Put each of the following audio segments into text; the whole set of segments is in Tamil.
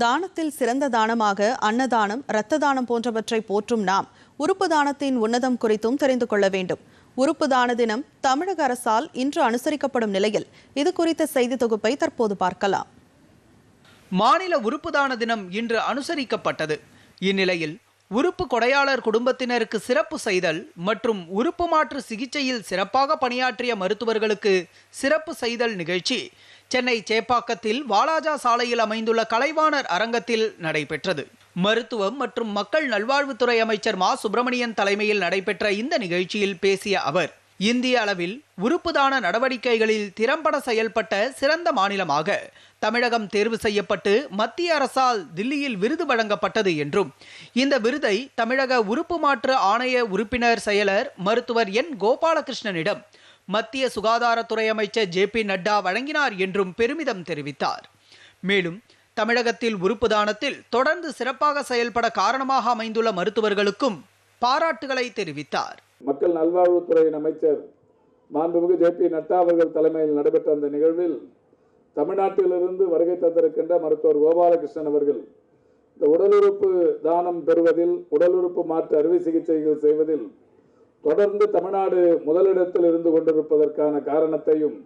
தானத்தில் சிறந்த தானமாக அன்னதானம் இரத்த தானம் போன்றவற்றை போற்றும் நாம் உறுப்பு தானத்தின் உன்னதம் குறித்தும் தெரிந்து கொள்ள வேண்டும். உறுப்பு தான தினம் தமிழக அரசால் இன்று அனுசரிக்கப்படும் நிலையில் இது குறித்த செய்தி தொகுப்பை தற்போது பார்க்கலாம். மாநில உறுப்பு தான தினம் இன்று அனுசரிக்கப்பட்டது. இந்நிலையில் உறுப்பு கொடையாளர் குடும்பத்தினருக்கு சிறப்பு செய்தல் மற்றும் உறுப்பு மாற்று சிகிச்சையில் சிறப்பாக பணியாற்றிய மருத்துவர்களுக்கு சிறப்பு செய்தல் நிகழ்ச்சி சென்னை சேப்பாக்கத்தில் வாலாஜா சாலையில் அமைந்துள்ள கலைவாணர் அரங்கத்தில் நடைபெற்றது. மருத்துவம் மற்றும் மக்கள் நல்வாழ்வுத்துறை அமைச்சர் மா. சுப்பிரமணியன் தலைமையில் நடைபெற்ற இந்த நிகழ்ச்சியில் பேசிய அவர் இந்திய அளவில் உறுப்புதான நடவடிக்கைகளில் திறம்பட செயல்பட்ட சிறந்த மாநிலமாக தமிழகம் தேர்வு செய்யப்பட்டு மத்திய அரசால் தில்லியில் விருது வழங்கப்பட்டது என்றும் இந்த விருதை தமிழக உறுப்பு மாற்று ஆணைய உறுப்பினர் செயலர் மருத்துவர் என். கோபாலகிருஷ்ணனிடம் மத்திய சுகாதாரத்துறை அமைச்சர் ஜே. பி. நட்டா வழங்கினார் என்றும் பெருமிதம் தெரிவித்தார். மேலும் தமிழகத்தில் உறுப்பு தானத்தில் தொடர்ந்து சிறப்பாக செயல்பட காரணமாக அமைந்துள்ள மருத்துவர்களுக்கும் பாராட்டுகளை தெரிவித்தார். மக்கள் நல்வாழ்வுத்துறையின் அமைச்சர் மாண்புமிகு ஜே பி நட்டா அவர்கள் தலைமையில் நடைபெற்ற அந்த நிகழ்வில் தமிழ்நாட்டிலிருந்து வருகை தந்திருக்கின்ற மருத்துவர் கோபாலகிருஷ்ணன் அவர்கள் இந்த உடல் உறுப்பு தானம் பெறுவதில் உடல் உறுப்பு மாற்று அறுவை சிகிச்சைகள் செய்வதில் தொடர்ந்து தமிழ்நாடு முதலிடத்தில் இருந்து கொண்டிருப்பதற்கான காரணத்தையும்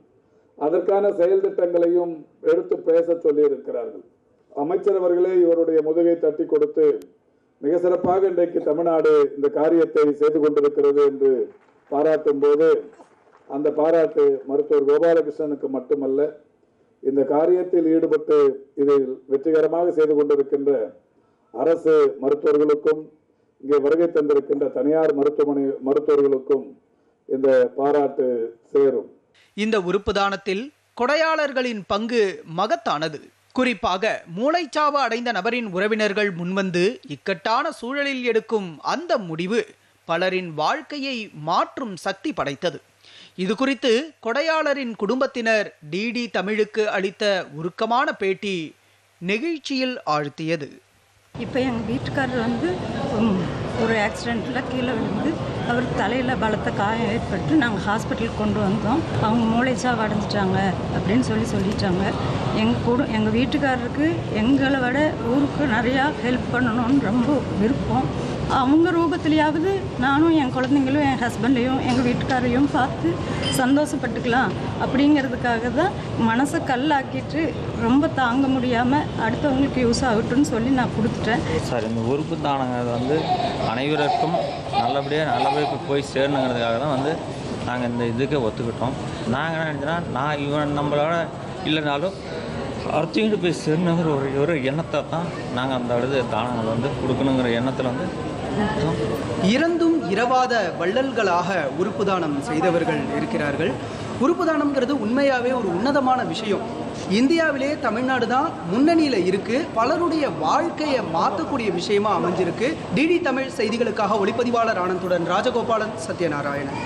அதற்கான செயல் திட்டங்களையும் எடுத்து பேச சொல்லியிருக்கிறார்கள். அமைச்சர் அவர்களே இவருடைய முதுகை தட்டி கொடுத்து மிக சிறப்பாக இன்றைக்கு தமிழ்நாடு இந்த காரியத்தை செய்து கொண்டிருக்கிறது என்று பாராட்டும் போது அந்த பாராட்டு மருத்துவர் கோபாலகிருஷ்ணனுக்கு மட்டுமல்ல இந்த காரியத்தில் ஈடுபட்டு இதில் வெற்றிகரமாக செய்து கொண்டிருக்கின்ற அரசு மருத்துவர்களுக்கும் இங்கே வருகை தந்திருக்கின்ற தனியார் மருத்துவமனை மருத்துவர்களுக்கும் இந்த பாராட்டு சேரும். இந்த உறுப்பு தானத்தில் கொடையாளர்களின் பங்கு மகத்தானது. குறிப்பாக மூளைச்சாவு அடைந்த நபரின் உறவினர்கள் முன்வந்து இக்கட்டான சூழலில் எடுக்கும் அந்த முடிவு பலரின் வாழ்க்கையை மாற்றும் சக்தி படைத்தது. இது குறித்து கொடையாளரின் குடும்பத்தினர் டிடி தமிழுக்கு அளித்த உருக்கமான பேட்டி நெகிழ்ச்சியில் ஆழ்த்தியது. இப்போ எங்கள் வீட்டுக்காரர் வந்து ஒரு ஆக்சிடெண்ட்டில் கீழே விழுந்து அவர் தலையில் பலத்த காயம் ஏற்பட்டு நாங்கள் ஹாஸ்பிட்டலுக்கு கொண்டு வந்தோம். அவங்க மூளைச்சாவு அடைஞ்சிட்டாங்க அப்படின்னு சொல்லி சொல்லிட்டாங்க. எங்கள் கூட எங்கள் வீட்டுக்காரருக்கு எங்களை விட ஊருக்கு நிறையா ஹெல்ப் பண்ணணும்னு ரொம்ப விருப்பம். அவங்க ரூபத்திலேயாவது நானும் என் குழந்தைங்களும் என் ஹஸ்பண்டையும் எங்கள் வீட்டுக்காரையும் பார்த்து சந்தோஷப்பட்டுக்கலாம் அப்படிங்கிறதுக்காக தான் மனசை கல்லாக்கிட்டு ரொம்ப தாங்க முடியாமல் அடுத்தவங்களுக்கு யூஸ் ஆகட்டும்னு சொல்லி நான் கொடுத்துட்டேன். சார் இந்த உறுப்பு தானங்கிறது வந்து அனைவருக்கும் நல்லபடியாக நல்லபடியாக போய் சேரணுங்கிறதுக்காக தான் வந்து நாங்கள் இந்த இதுக்கு ஒத்துக்கிட்டோம். நாங்கள் என்ன நினச்சோன்னா நான் இவன் நம்மளோட இல்லைனாலும் அடுத்தவங்கிட்ட போய் சேரணுங்கிற ஒரு ஒரு எண்ணத்தை தான் நாங்கள் அந்த அடுத்த தானங்கள் வந்து கொடுக்கணுங்கிற எண்ணத்தில் வந்து இறந்தும் இரவாத வள்ளல்களாக உறுப்பு தானம் செய்தவர்கள் இருக்கிறார்கள். உறுப்பு தானம்ங்கிறது உண்மையாகவே ஒரு உன்னதமான விஷயம். இந்தியாவிலே தமிழ்நாடு தான் முன்னணியில் இருக்கு. பலருடைய வாழ்க்கையை மாற்றக்கூடிய விஷயமா அமைஞ்சிருக்கு. டிடி தமிழ் செய்திகளுக்காக ஒளிப்பதிவாளர் ஆனந்துடன் ராஜகோபாலன் சத்யநாராயணன்.